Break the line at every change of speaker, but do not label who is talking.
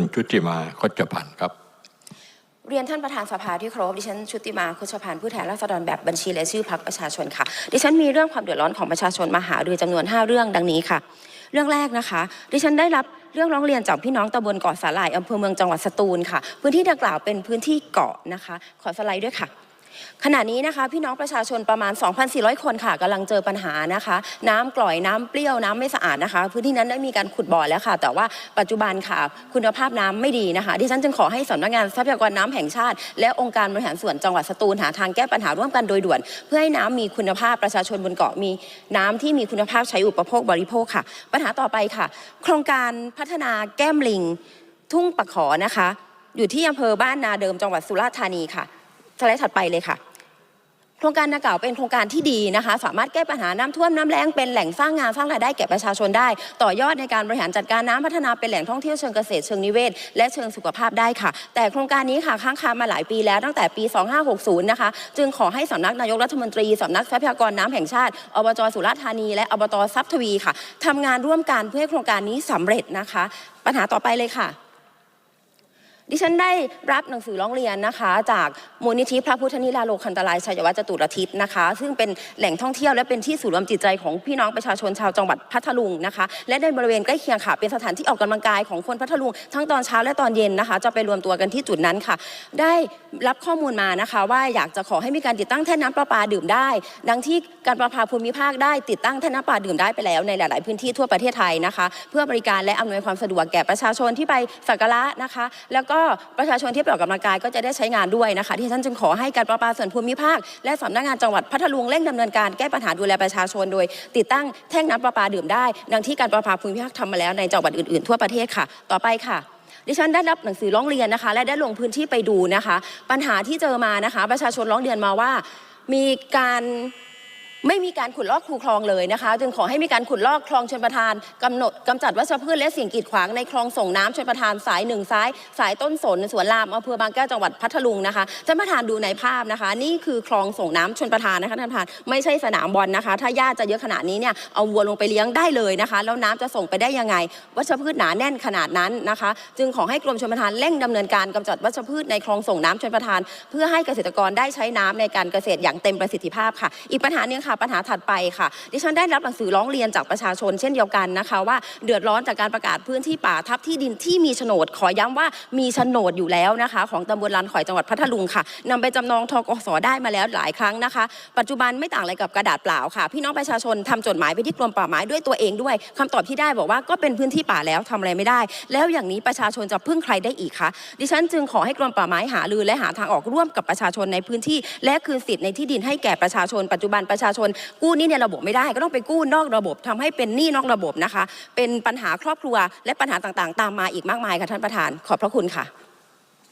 คุณชุติมาคดจพันธ์ครับ
เรียนท่านประธานสภาที่เคารพดิฉันชุติมาคุชพันธ์ผู้แทนราษฎรแบบบัญชีและชื่อพรรคประชาชนค่ะ ดิฉันมีเรื่องความเดือดร้อนของประชาชนมาหารือจำนวน 5 เรื่องดังนี้ค่ะ เรื่องแรกนะคะ ดิฉันได้รับเรื่องร้องเรียนจากพี่น้องตำบลเกาะสาหร่ายอำเภอเมืองจังหวัดสตูลค่ะ พื้นที่ดังกล่าวเป็นพื้นที่เกาะนะคะ ขอสไลด์ด้วยค่ะ ขณะนี้นะคะพี่น้องประชาชนประมาณ 2,400 คนค่ะกำลังเจอปัญหานะคะ น้ำกร่อยน้ำเปรี้ยวน้ำไม่สะอาดนะคะ พื้นที่นั้นได้มีการขุดบ่อแล้วค่ะ แต่ว่าปัจจุบันค่ะ คุณภาพน้ำไม่ดีนะคะดิฉันจึงขอให้สำนักงานทรัพยากรน้ำแห่งชาติ และองค์การบริหารส่วนจังหวัดสตูลหาทางแก้ปัญหาร่วมกันโดยด่วน เพื่อให้น้ำมีคุณภาพประชาชนบนเกาะมีน้ำที่มีคุณภาพใช้อุปโภคบริโภคค่ะ ปัญหาต่อไปค่ะ โครงการพัฒนาแก้มลิง ทุ่งปะขอนะคะ อยู่ที่อำเภอบ้านนาเดิมจังหวัดสุราษฎร์ธานีค่ะ สไลด์ถัดไปเลยค่ะ โครงการดังกล่าวเป็นโครงการที่ดีนะคะ สามารถแก้ปัญหาน้ำท่วมน้ำแล้งเป็นแหล่งสร้างงานสร้างรายได้แก่ประชาชนได้ ต่อยอดในการบริหารจัดการน้ำพัฒนาเป็นแหล่งท่องเที่ยวเชิงเกษตรเชิงนิเวศ และเชิงสุขภาพได้ค่ะ แต่โครงการนี้ค่ะค้างคามาหลายปีแล้วตั้งแต่ปี 2560 นะคะ จึงขอให้สำนักนายกรัฐมนตรีสำนักทรัพยากรน้ำแห่งชาติอบจสุราษฎร์ธานี และอบตทรัพย์ทวีค่ะทำงานร่วมกันเพื่อให้โครงการนี้สำเร็จนะคะ ปัญหาต่อไปเลยค่ะ ดิฉันได้รับหนังสือร้องเรียนนะคะ จากมูลนิธิพระพุทธนิราโลคันตรายชัยวัฒน์จตุรทิศนะคะ ซึ่งเป็นแหล่งท่องเที่ยวและเป็นที่ศูนย์รวมจิตใจของพี่น้องประชาชนชาวจังหวัดพัทลุงนะคะ และในบริเวณใกล้เคียงค่ะ เป็นสถานที่ออกกำลังกายของคนพัทลุง ทั้งตอนเช้าและตอนเย็นนะคะ จะไปรวมตัวกันที่จุดนั้นค่ะ ได้รับข้อมูลมานะคะ ว่าอยากจะขอให้มีการติดตั้งแท่นน้ำประปาดื่มได้ ดังที่การประปาภูมิภาคได้ติดตั้งแท่นน้ำประปาดื่มได้ไปแล้วในหลาย ๆ พื้นที่ทั่วประเทศไทยนะคะ เพื่อบริการและอำนวยความสะดวกแก่ประชาชนที่ไปสักการะนะคะ แล้วก็ประชาชนที่ไปออกกำลังกายก็จะได้ใช้งานด้วยนะคะ ที่ท่านจึงขอให้การประปาส่วนภูมิภาค และสำนักงานจังหวัดพัทลุงเร่งดำเนินการแก้ปัญหาดูแลประชาชนโดย ติดตั้งแท่งน้ำประปาดื่มได้ ดังที่การประปาภูมิภาคทำมาแล้วในจังหวัดอื่นๆ ทั่วประเทศค่ะ ต่อไปค่ะดิฉันได้รับหนังสือร้องเรียนนะคะ และได้ลงพื้นที่ไปดูนะคะ ปัญหาที่เจอมานะคะ ประชาชนร้องเรียนมาว่า มีการ ไม่มีการขุดลอกคูคลองเลยนะคะ จึงขอให้มีการขุดลอกคลองชลประทานกำหนดกำจัดวัชพืชและสิ่งกีดขวางในคลองส่งน้ำชลประทานสายหนึ่งซ้าย สายต้นสนสวนรามอำเภอบางแก้วจังหวัดพัทลุงนะคะท่านประธานดูในภาพนะคะ นี่คือคลองส่งน้ำชลประทานนะคะท่านประธานไม่ใช่สนามบอลนะคะ ถ้าหญ้าจะเยอะขนาดนี้เนี่ยเอาวัวลงไปเลี้ยงได้เลยนะคะ แล้วน้ำจะส่งไปได้ยังไง วัชพืชหนาแน่นขนาดนั้นนะคะ จึงขอให้กรมชลประทานเร่งดำเนินการกำจัดวัชพืชในคลองส่งน้ำชลประทาน เพื่อให้เกษตรกรได้ใช้น้ำในการเกษตรอย่างเต็มประสิทธิภาพค่ะ อีกปัญหาหนึงค่ะปัญหาถัดไปค่ะ ดิฉันได้รับหนังสือร้องเรียนจากประชาชนเช่นเดียวกันนะคะว่าเดือดร้อนจากการประกาศพื้นที่ป่าทับที่ดินที่มีโฉนด ขอย้ำว่ามีโฉนดอยู่แล้วนะคะ ของตำบลลานข่อยจังหวัดพัทลุงค่ะนำไปจำนองทกสได้มาแล้วหลายครั้งนะคะ ปัจจุบันไม่ต่างอะไรกับกระดาษเปล่าค่ะ พี่น้องประชาชนทำจดหมายไปที่กรมป่าไม้ด้วยตัวเองด้วยคำตอบที่ได้บอกว่าก็เป็นพื้นที่ป่าแล้วทำอะไรไม่ได้ แล้วอย่างนี้ประชาชนจะพึ่งใครได้อีกคะดิฉันจึงขอให้กรมป่าไม้หารือและหาทางออกร่วมกับประชาชนในพื้นที่ และคืนสิทธิ์ในที่ดินให้แก่ประชาชน ปัจจุบันประชาชนกู้หนี้ในระบบไม่ได้ก็ต้องไปกู้นอกระบบทำให้เป็นหนี้นอกระบบนะคะ เป็นปัญหาครอบครัวและปัญหาต่างๆ ตามมาอีกมากมายค่ะท่านประธาน ขอบพระคุณค่ะ